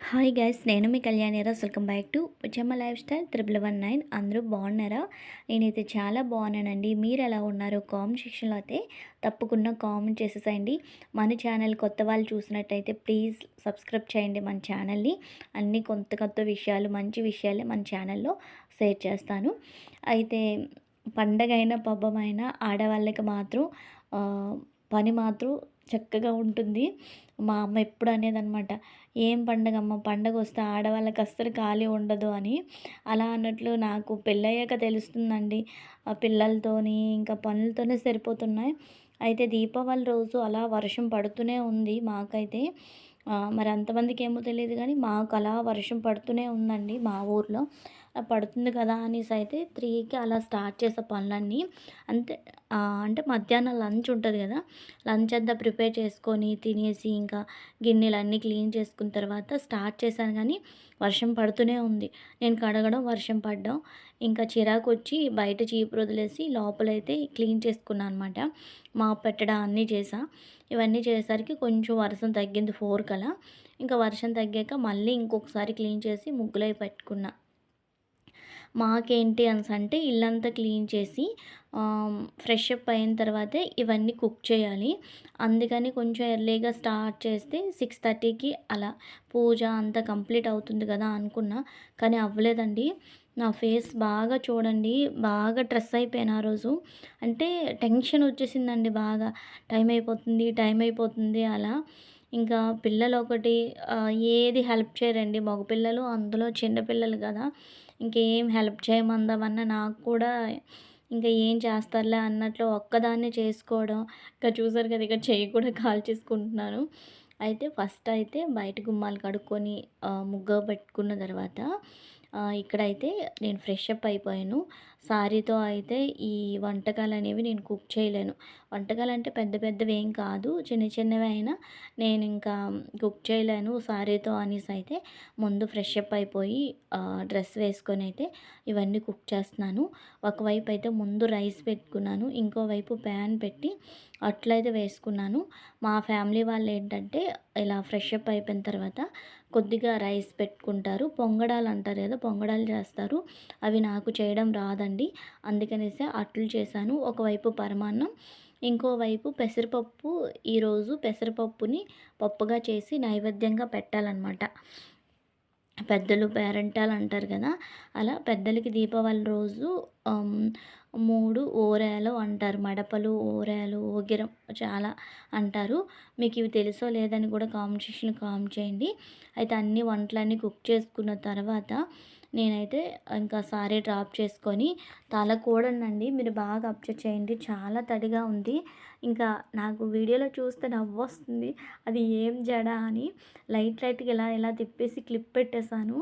Hi guys నేను మీ కళ్యాణిరా welcome back to Puchchamma life style triple one nine. అందరూ బాగున్నారా? నేనైతే చాలా బాగున్నానండి. మీరు ఎలా ఉన్నారో? కామెంట్ సెక్షన్లో అయితే తప్పకుండా కామెంట్ చేసేసేయండి. మన ఛానల్ కొత్త వాళ్ళు చూసినట్టయితే ప్లీజ్ సబ్స్క్రైబ్ చేయండి మన ఛానల్ని. అన్ని కొత్త కొత్త విషయాలు మంచి విషయాలే మన ఛానల్లో షేర్ చేస్తాను. అయితే పండగ అయినా పబ్బమైనా ఆడవాళ్ళకి మాత్రం పని మాత్రం చక్కగా ఉంటుంది. మా అమ్మ ఎప్పుడు అనేదన్నమాట ఏం పండగ అమ్మ పండగ వస్తే ఆడవాళ్ళకి అస్సలు ఖాళీ ఉండదు అని. అలా అన్నట్లు నాకు పెళ్ళయ్యాక తెలుస్తుందండి. ఆ పిల్లలతోని ఇంకా పనులతోనే సరిపోతున్నాయి. అయితే దీపావళి రోజు అలా వర్షం పడుతూనే ఉంది మాకైతే. మరి అంతమందికి ఏమో తెలియదు కానీ మాకు అలా వర్షం పడుతూనే ఉందండి మా ఊర్లో. పడుతుంది కదా అనేసి అయితే త్రీకి అలా స్టార్ట్ చేసే పనులన్నీ. అంతే అంటే మధ్యాహ్నం లంచ్ ఉంటుంది కదా. లంచ్ అంతా ప్రిపేర్ చేసుకొని తినేసి ఇంకా గిన్నెలు అన్నీ క్లీన్ చేసుకున్న తర్వాత స్టార్ట్ చేశాను. కానీ వర్షం పడుతూనే ఉంది. నేను కడగడం వర్షం పడ్డం ఇంకా చిరాకు వచ్చి బయట చీపురు వదిలేసి లోపలైతే క్లీన్ చేసుకున్నాను అనమాట మా పెట్టడం అన్నీ చేసా ఇవన్నీ చేసేసరికి కొంచెం వర్షం తగ్గింది ఫోర్ కలా. ఇంకా వర్షం తగ్గాక మళ్ళీ ఇంకొకసారి క్లీన్ చేసి ముగ్గులై పెట్టుకున్నా. మాకేంటి అనేసి అంటే ఇల్లంతా క్లీన్ చేసి ఫ్రెష్ అప్ అయిన తర్వాతే ఇవన్నీ కుక్ చేయాలి. అందుకని కొంచెం ఎర్లీగా స్టార్ట్ చేస్తే సిక్స్ థర్టీకి అలా పూజ అంతా కంప్లీట్ అవుతుంది కదా అనుకున్నా. కానీ అవ్వలేదండి. నా ఫేస్ బాగా చూడండి బాగా డ్రెస్ అయిపోయాను ఆ రోజు. అంటే టెన్షన్ వచ్చేసిందండి బాగా. టైం అయిపోతుంది టైం అయిపోతుంది అలా. ఇంకా పిల్లలు ఒకటి ఏది హెల్ప్ చేయరండి మగపిల్లలు అందులో చిన్నపిల్లలు కదా. ఇంకేం హెల్ప్ చేయమందామన్న నాకు కూడా ఇంకా ఏం చేస్తారులే అన్నట్లు ఒక్కదాన్నే చేసుకోవడం. ఇంకా చూసారు కదా ఇక్కడ చెయ్యి కూడా కాల్ చేసుకుంటున్నాను. అయితే ఫస్ట్ అయితే బయట గుమ్మాలు కడుక్కొని ముగ్గ పెట్టుకున్న తర్వాత ఇక్కడైతే నేను ఫ్రెష్ అప్ అయిపోయాను. సారీతో అయితే ఈ వంటకాలు అనేవి నేను కుక్ చేయలేను. వంటకాలు అంటే పెద్ద పెద్దవి ఏం కాదు. చిన్న చిన్నవి అయినా నేను ఇంకా కుక్ చేయలేను. సారీతో అనేసి అయితే ముందు ఫ్రెష్ అప్ అయిపోయి డ్రెస్ వేసుకొని అయితే ఇవన్నీ కుక్ చేస్తున్నాను. ఒకవైపు అయితే ముందు రైస్ పెట్టుకున్నాను. ఇంకోవైపు ప్యాన్ పెట్టి అట్లయితే వేసుకున్నాను. మా ఫ్యామిలీ వాళ్ళు ఏంటంటే ఇలా ఫ్రెష్ అప్ అయిపోయిన తర్వాత కొద్దిగా రైస్ పెట్టుకుంటారు. పొంగడాలు అంటారు కదా పొంగడాలు చేస్తారు. అవి నాకు చేయడం రాదండి. అందుకనేసి అట్లు చేశాను. ఒకవైపు పరమాన్నం ఇంకోవైపు పెసరపప్పు ఈరోజు పెసరపప్పుని పప్పుగా చేసి నైవేద్యంగా పెట్టాలన్నమాట. పెద్దలు పేరెంటాలు అంటారు కదా అలా పెద్దలకి దీపావళి రోజు మూడు ఓరాలు అంటారు మడపలు ఓరాలు ఓగిరం చాలా అంటారు. మీకు ఇవి తెలుసో లేదని కూడా కామెంట్ సెక్షన్లో కామెంట్ చేయండి. అయితే అన్ని వంటలన్నీ కుక్ చేసుకున్న తర్వాత నేనైతే ఇంకా సారీ డ్రాప్ చేసుకొని తల కూడనండి మీరు బాగా అప్చర్ చేయండి. చాలా తడిగా ఉంది. ఇంకా నాకు వీడియోలో చూస్తే నవ్వు వస్తుంది అది ఏం జడ అని లైట్ లైట్గా ఇలా ఇలా తిప్పేసి క్లిప్ పెట్టేశాను.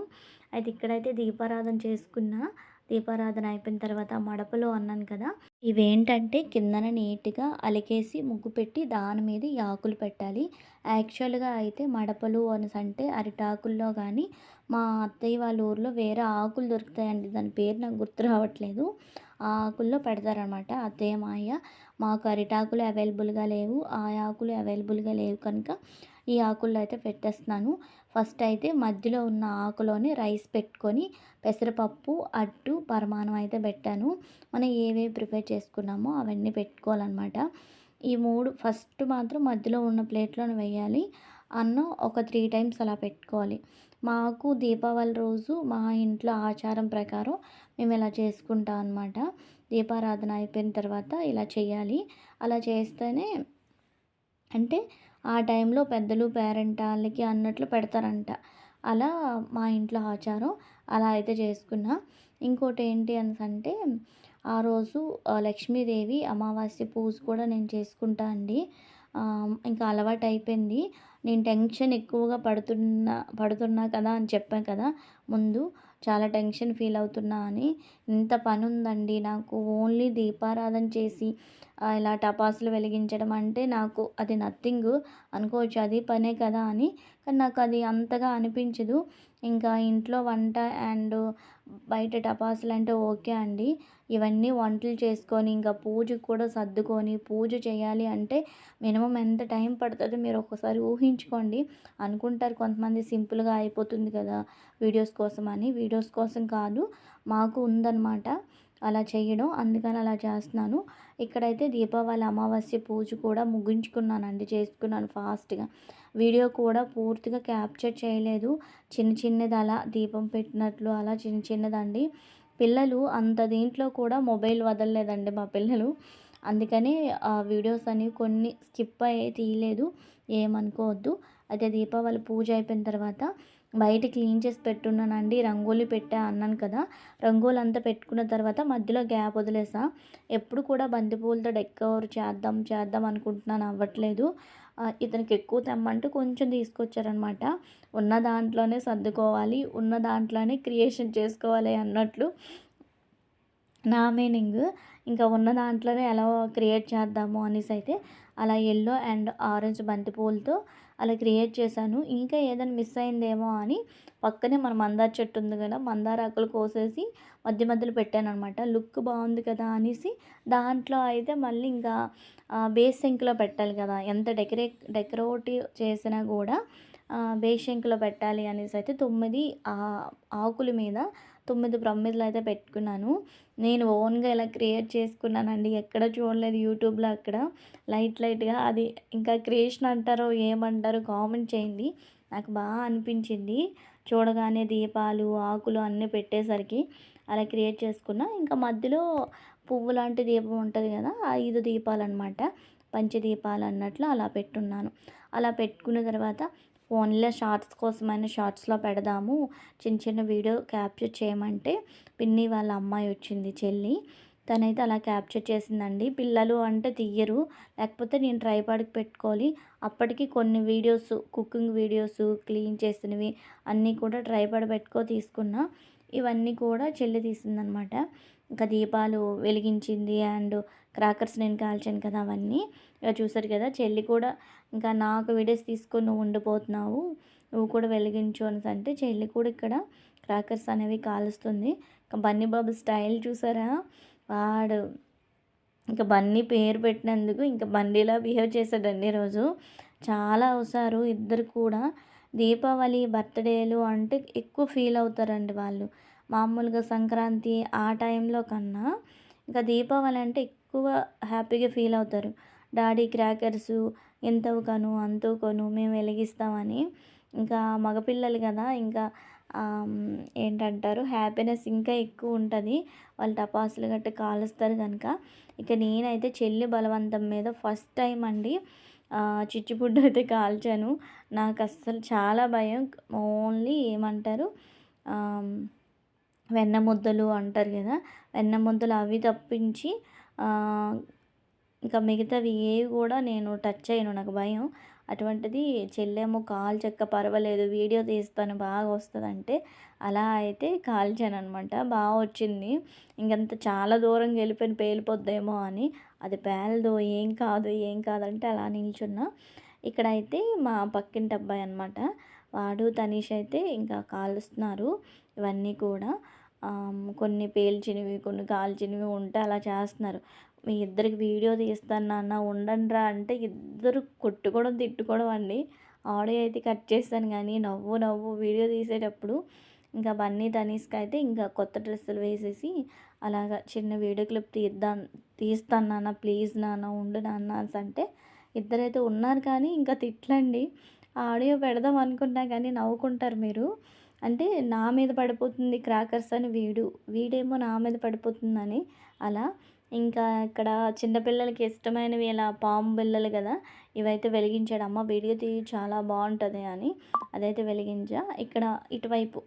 అయితే ఇక్కడైతే దీపారాధన చేసుకున్నా. దీపారాధన అయిపోయిన తర్వాత మడపలు అన్నాను కదా ఇవేంటంటే కిందన నీట్గా అలికేసి ముగ్గు పెట్టి దాని మీద ఈ ఆకులు పెట్టాలి. యాక్చువల్గా అయితే మడపలు అనేసి అంటే అరిటాకుల్లో కానీ మా అత్తయ్య వాళ్ళ ఊర్లో వేరే ఆకులు దొరుకుతాయండి దాని పేరు నాకు గుర్తు రావట్లేదు. ఆ ఆకుల్లో పెడతారనమాట. అత్తయ్య మాయ మాకు అరిటాకులు అవైలబుల్గా లేవు ఆ ఆకులు అవైలబుల్గా లేవు కనుక ఈ ఆకుల్లో అయితే పెట్టేస్తున్నాను. ఫస్ట్ అయితే మధ్యలో ఉన్న ఆకులోని రైస్ పెట్టుకొని పెసరపప్పు అట్టు పరమాణం అయితే పెట్టాను. మనం ఏవేవి ప్రిపేర్ చేసుకున్నామో అవన్నీ పెట్టుకోవాలన్నమాట. ఈ మూడు ఫస్ట్ మాత్రం మధ్యలో ఉన్న ప్లేట్లోనే వేయాలి. అన్నం ఒక త్రీ టైమ్స్ అలా పెట్టుకోవాలి. మాకు దీపావళి రోజు మా ఇంట్లో ఆచారం ప్రకారం మేము ఇలా చేసుకుంటాం అనమాట దీపారాధన అయిపోయిన తర్వాత ఇలా చేయాలి. అలా చేస్తేనే అంటే ఆ టైంలో పెద్దలు పేరెంట్ వాళ్ళకి అన్నట్లు పెడతారంట. అలా మా ఇంట్లో ఆచారం అలా అయితే చేసుకున్నా. ఇంకోటి ఏంటి అనేసి అంటే ఆ రోజు లక్ష్మీదేవి అమావాస్య పూజ కూడా నేను చేసుకుంటా అండి. ఇంకా అలవాటు అయిపోయింది. నేను టెన్షన్ ఎక్కువగా పడుతున్నా పడుతున్నా కదా అని చెప్పాను కదా. ముందు చాలా టెన్షన్ ఫీల్ అవుతున్నా అని. ఇంత పని ఉందండి నాకు. ఓన్లీ దీపారాధన చేసి ఇలా టపాసులు వెలిగించడం అంటే నాకు అది నథింగ్ అనుకోవచ్చు అది పనే కదా అని. కానీ నాకు అది అంతగా అనిపించదు. ఇంకా ఇంట్లో వంట అండ్ బయట టపాసులు అంటే ఓకే అండి. ఇవన్నీ వంటలు చేసుకొని ఇంకా పూజకు కూడా సర్దుకొని పూజ చేయాలి అంటే మినిమం ఎంత టైం పడుతుందో మీరు ఒకసారి ఊహించుకోండి. అనుకుంటారు కొంతమంది సింపుల్గా అయిపోతుంది కదా వీడియోస్ కోసం అని. వీడియోస్ కోసం కాదు మాకు ఉందన్నమాట. అలా చేయడం అందుకని అలా చేస్తున్నాను. ఇక్కడైతే దీపావళి అమావాస్య పూజ కూడా ముగించుకున్నానండి చేసుకున్నాను ఫాస్ట్గా. వీడియో కూడా పూర్తిగా క్యాప్చర్ చేయలేదు. చిన్న చిన్నది అలా దీపం పెట్టినట్లు అలా చిన్న చిన్నదండి. పిల్లలు అంత దీంట్లో కూడా మొబైల్ వదలలేదండి మా పిల్లలు. అందుకని ఆ వీడియోస్ అనేవి కొన్ని స్కిప్ అయ్యి తీయలేదు ఏమనుకోవద్దు. అయితే దీపావళి పూజ అయిపోయిన తర్వాత బయట క్లీన్ చేసి పెట్టున్నానండి. రంగోలీ పెట్టా అన్నాను కదా. రంగోలు అంతా పెట్టుకున్న తర్వాత మధ్యలో గ్యాప్ వదిలేసా. ఎప్పుడు కూడా బంతిపూలతో డెక్కవర్ చేద్దాం చేద్దాం అనుకుంటున్నాను. అవ్వట్లేదు. ఇతనికి ఎక్కువ తెమ్మంటే కొంచెం తీసుకొచ్చారనమాట. ఉన్న దాంట్లోనే సర్దుకోవాలి ఉన్న దాంట్లోనే క్రియేషన్ చేసుకోవాలి అన్నట్లు నా మీనింగ్. ఇంకా ఉన్న దాంట్లోనే ఎలా క్రియేట్ చేద్దాము అనేసి అయితే అలా ఎల్లో అండ్ ఆరెంజ్ బంతిపూలతో అలా క్రియేట్ చేశాను. ఇంకా ఏదైనా మిస్ అయిందేమో అని పక్కనే మన మందార చెట్టు ఉంది కదా మందార ఆకులు కోసేసి మధ్య మధ్యలో పెట్టాను అనమాట లుక్ బాగుంది కదా అనేసి దాంట్లో అయితే మళ్ళీ ఇంకా బేస్ సింక్లో పెట్టాలి కదా. ఎంత డెకరే డెకరేటివ్ చేసినా కూడా బేస్ పెట్టాలి అనేసి అయితే తొమ్మిది ఆ, ఆకుల మీద తొమ్మిది ప్రమిదలు అయితే పెట్టుకున్నాను. నేను ఓన్గా ఇలా క్రియేట్ చేసుకున్నానండి. ఎక్కడ చూడలేదు యూట్యూబ్లో అక్కడ. లైట్ లైట్గా అది ఇంకా క్రియేషన్ అంటారో ఏమంటారో కామెంట్ చేయండి. నాకు బాగా అనిపించింది. చూడగానే దీపాలు ఆకులు అన్నీ పెట్టేసరికి అలా క్రియేట్ చేసుకున్నా. ఇంకా మధ్యలో పువ్వు లాంటి దీపం ఉంటుంది కదా ఆ ఐదు దీపాలు అనమాట పంచదీపాలు అన్నట్లు అలా పెట్టున్నాను. అలా పెట్టుకున్న తర్వాత ఫోన్లో షార్ట్స్ కోసమైనా షార్ట్స్లో పెడదాము. చిన్న చిన్న వీడియో క్యాప్చర్ చేయమంటే పిన్ని వాళ్ళ అమ్మాయి వచ్చింది చెల్లి. తనైతే అలా క్యాప్చర్ చేసిందండి. పిల్లలు అంటే తీయరు. లేకపోతే నేను ట్రైపాడ్కి పెట్టుకోవాలి. అప్పటికి కొన్ని వీడియోస్ కుకింగ్ వీడియోస్ క్లీన్ చేసినవి అన్నీ కూడా ట్రైపాడ్ పెట్టుకో తీసుకున్నా. ఇవన్నీ కూడా చెల్లి తీసిందనమాట. ఇంకా దీపాలు వెలిగించింది అండ్ క్రాకర్స్ నేను కాల్చాను కదా అవన్నీ. ఇక చూసారు కదా చెల్లి కూడా ఇంకా నాకు వీడియోస్ తీసుకొని నువ్వు ఉండిపోతున్నావు నువ్వు కూడా వెలిగించు అని అంటే చెల్లి కూడా ఇక్కడ క్రాకర్స్ అనేవి కాలుస్తుంది. ఇంకా బన్నీ బాబు స్టైల్ చూసారా? వాడు ఇంకా బన్నీ పేరు పెట్టినందుకు ఇంకా బండిలా బిహేవ్ చేశాడండి ఈరోజు. చాలా అవసరం ఇద్దరు కూడా. దీపావళి బర్త్డేలు అంటే ఎక్కువ ఫీల్ అవుతారండి వాళ్ళు. మామూలుగా సంక్రాంతి ఆ టైంలో కన్నా ఇంకా దీపావళి అంటే ఎక్కువ హ్యాపీగా ఫీల్ అవుతారు. డాడీ క్రాకర్స్ ఎంతవు కను అంతవు కొను మేము వెలిగిస్తామని ఇంకా మగపిల్లలు కదా ఇంకా ఏంటంటారు హ్యాపీనెస్ ఇంకా ఎక్కువ ఉంటుంది. వాళ్ళు టపాసులు గట్ట కాలుస్తారు కనుక. ఇక నేనైతే చెల్లి బలవంతం మీద ఫస్ట్ టైం అండి చిచ్చుపుడ్డు అయితే కాల్చాను. నాకు అస్సలు చాలా భయం. ఓన్లీ ఏమంటారు వెన్న ముద్దలు అంటారు కదా వెన్న ముద్దలు అవి తప్పించి ఇంకా మిగతావి ఏవి కూడా నేను టచ్ చేయను నాకు భయం. అటువంటిది చెల్లేమో కాల్ చెక్క పర్వాలేదు వీడియో తీస్తాను బాగా వస్తుందంటే అలా అయితే కాల్చాను అనమాట బాగా వచ్చింది. ఇంకంత చాలా దూరం వెళ్ళిపోయిన పేలిపోద్దేమో అని అది పేలదు ఏం కాదు ఏం కాదంటే అలా నిల్చున్నా. ఇక్కడైతే మా పక్కింటి అబ్బాయి అనమాట వాడు తనీష్ అయితే ఇంకా కాలుస్తున్నారు ఇవన్నీ కూడా. కొన్ని పేల్చినవి కొన్ని కాల్చినవి ఉంటే అలా చేస్తున్నారు. మీ ఇద్దరికి వీడియో తీస్తాను నాన్న ఉండండిరా అంటే ఇద్దరు కొట్టుకోవడం తిట్టుకోవడం అండి. ఆడియో అయితే కట్ చేస్తాను కానీ నవ్వు నవ్వు వీడియో తీసేటప్పుడు ఇంకా బన్నీ తనీస్కి అయితే ఇంకా కొత్త డ్రెస్సులు వేసేసి అలాగా చిన్న వీడియో క్లిప్ తీద్దాం తీస్తాను నాన్న ప్లీజ్ నాన్న ఉండు నాన్న అంటే ఇద్దరైతే ఉన్నారు కానీ ఇంకా తిట్లండి ఆడియో పెడదాం అనుకున్నా కానీ నవ్వుకుంటారు మీరు. అంటే నా మీద పడిపోతుంది క్రాకర్స్ అని వీడు. వీడేమో నా మీద పడిపోతుందని అలా. ఇంకా ఇక్కడ చిన్నపిల్లలకి ఇష్టమైనవి ఇలా పాము బిల్లలు కదా ఇవైతే వెలిగించాడు. అమ్మ వీడియో తీయి చాలా బాగుంటుంది అని అదైతే వెలిగించా. ఇక్కడ ఇటువైపు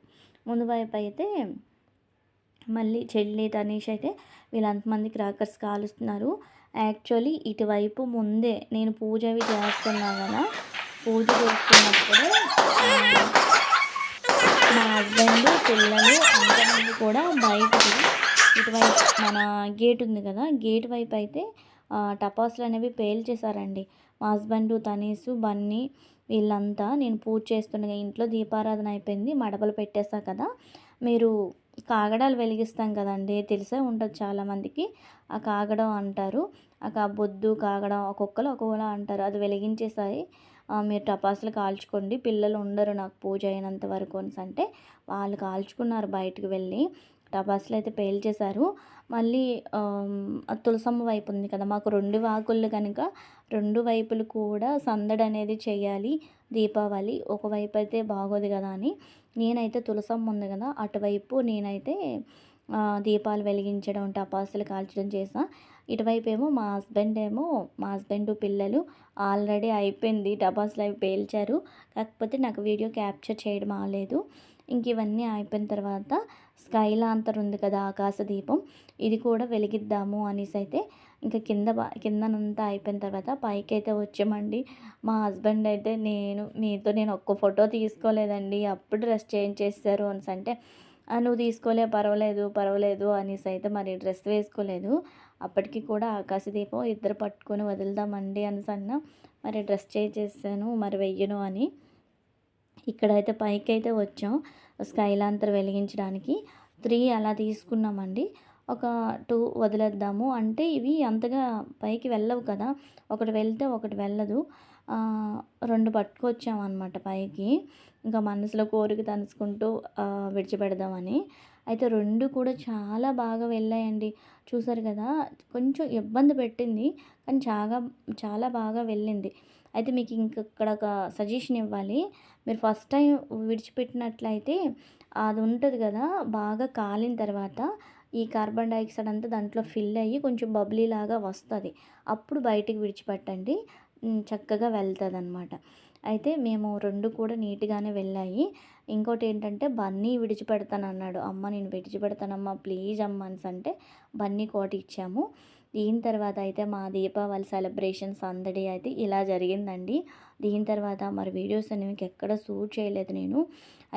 ముందు వైపు అయితే మళ్ళీ చెల్లి తనీష్ అయితే వీళ్ళంతమంది క్రాకర్స్ కాలుస్తున్నారు. యాక్చువల్లీ ఇటువైపు ముందే నేను పూజ అవి చేస్తున్నా కదా పూజ చేస్తున్నప్పుడు మా హస్బెండ్ పిల్లలు అంతమంది కూడా బయటకి ఇటువైపు మన గేట్ ఉంది కదా గేట్ వైపు అయితే టపాసులు అనేవి పేల్చేశారండి. మా హస్బెండ్ తనీసు బన్నీ వీళ్ళంతా నేను పూజ చేస్తుండగా ఇంట్లో దీపారాధన అయిపోయింది మడపలు పెట్టేశా కదా. మీరు కాగడాలు వెలిగిస్తాం కదండి తెలిసే ఉంటుంది చాలామందికి. ఆ కాగడం అంటారు ఆ బొద్దు కాగడం ఒక్కొక్కరు ఒక్కొక్కలా అంటారు. అది వెలిగించేసాయి మీరు టపాసులు కాల్చుకోండి. పిల్లలు ఉండరు నాకు పూజ అయినంత వరకు అనేసి అంటే వాళ్ళు కాల్చుకున్నారు బయటకు వెళ్ళి. టపాసులు అయితే పేల్చేశారు. మళ్ళీ తులసమ్మ వైపు ఉంది కదా మాకు రెండు వాకుళ్ళు కనుక రెండు వైపులు కూడా సందడి అనేది చేయాలి. దీపావళి ఒకవైపు అయితే బాగోదు కదా అని. నేనైతే తులసమ్మ ఉంది కదా అటువైపు నేనైతే దీపాలు వెలిగించడం టపాసులు కాల్చడం చేసా ఇటువైపు ఏమో మా హస్బెండ్ ఏమో మా హస్బెండ్ పిల్లలు ఆల్రెడీ అయిపోయింది డబాస్లు అవి పేల్చారు. కాకపోతే నాకు వీడియో క్యాప్చర్ చేయడం ఆలేదు. ఇంక ఇవన్నీ అయిపోయిన తర్వాత స్కై లాంతర్ ఉంది కదా ఆకాశ దీపం ఇది కూడా వెలిగిద్దాము అనేసి అయితే ఇంకా కింద కిందనంతా అయిపోయిన తర్వాత పైకి అయితే వచ్చామండి. మా హస్బెండ్ అయితే నేను మీతో నేను ఒక్క ఫోటో తీసుకోలేదండి అప్పుడు డ్రెస్ చేంజ్ చేస్తారు అనేసి అంటే "ఆ, నువ్వు తీసుకోలే పర్వాలేదు పర్వాలేదు అనేసి అయితే మరి డ్రెస్ వేసుకోలేదు. అప్పటికి కూడా ఆకాశ దీపం ఇద్దరు పట్టుకొని వదులుదామండి అనేసి అన్న. మరి డ్రెస్ చేసేసాను మరి వెయ్యను అని. ఇక్కడైతే పైకి అయితే వచ్చాం స్కైలాంతర్ వెలిగించడానికి. త్రీ అలా తీసుకున్నామండి. ఒక టూ వదిలేద్దాము. అంటే ఇవి అంతగా పైకి వెళ్ళవు కదా. ఒకటి వెళ్తే ఒకటి వెళ్ళదు. రెండు పట్టుకొచ్చామన్నమాట పైకి. ఇంకా మనసులో కోరిక తలుచుకుంటూ విడిచిపెడదామని. అయితే రెండు కూడా చాలా బాగా వెళ్ళాయండి. చూసారు కదా కొంచెం ఇబ్బంది పెట్టింది కానీ చాలా చాలా బాగా వెళ్ళింది. అయితే మీకు ఇంకక్కడ ఒక సజెషన్ ఇవ్వాలి. మీరు ఫస్ట్ టైం విడిచిపెట్టినట్లయితే అది ఉంటుంది కదా బాగా కాలిన తర్వాత ఈ కార్బన్ డైఆక్సైడ్ అంతా దాంట్లో ఫిల్ అయ్యి కొంచెం బబ్లీ లాగా వస్తుంది. అప్పుడు బయటికి విడిచిపెట్టండి. చక్కగా వెళ్తుంది అనమాట అయితే మేము రెండు కూడా నీట్గానే వెళ్ళాయి. ఇంకోటి ఏంటంటే బన్నీ విడిచిపెడతానన్నాడు. అమ్మ నేను విడిచిపెడతానమ్మా ప్లీజ్ అమ్మ అనేసి అంటే బన్నీ కోట ఇచ్చాము. దీని తర్వాత అయితే మా దీపావళి సెలబ్రేషన్స్ అందడి అయితే ఇలా జరిగిందండి. దీని తర్వాత మరి వీడియోస్ అనేవి మీకు ఎక్కడ షూట్ చేయలేదు నేను.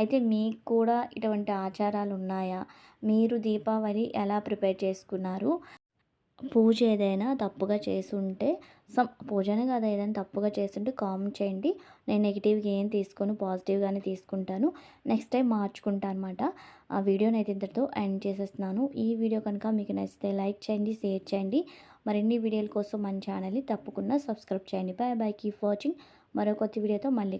అయితే మీకు కూడా ఇటువంటి ఆచారాలు ఉన్నాయా? మీరు దీపావళి ఎలా ప్రిపేర్ చేసుకున్నారు? పూజ ఏదైనా తప్పుగా చేస్తుంటే సమ్ పూజనే కాదు ఏదైనా తప్పుగా చేస్తుంటే కామెంట్ చేయండి. నేను నెగిటివ్గా ఏం తీసుకొని పాజిటివ్గానే తీసుకుంటాను. నెక్స్ట్ టైం మార్చుకుంటాను అనమాట ఆ వీడియోని అయితే ఇంతటితో ఎండ్ చేసేస్తున్నాను. ఈ వీడియో కనుక మీకు నచ్చితే లైక్ చేయండి షేర్ చేయండి. మరిన్ని వీడియోల కోసం మన ఛానల్ని తప్పకుండా సబ్స్క్రైబ్ చేయండి. Bye bye keep watching. మరో కొత్త వీడియోతో మళ్ళీ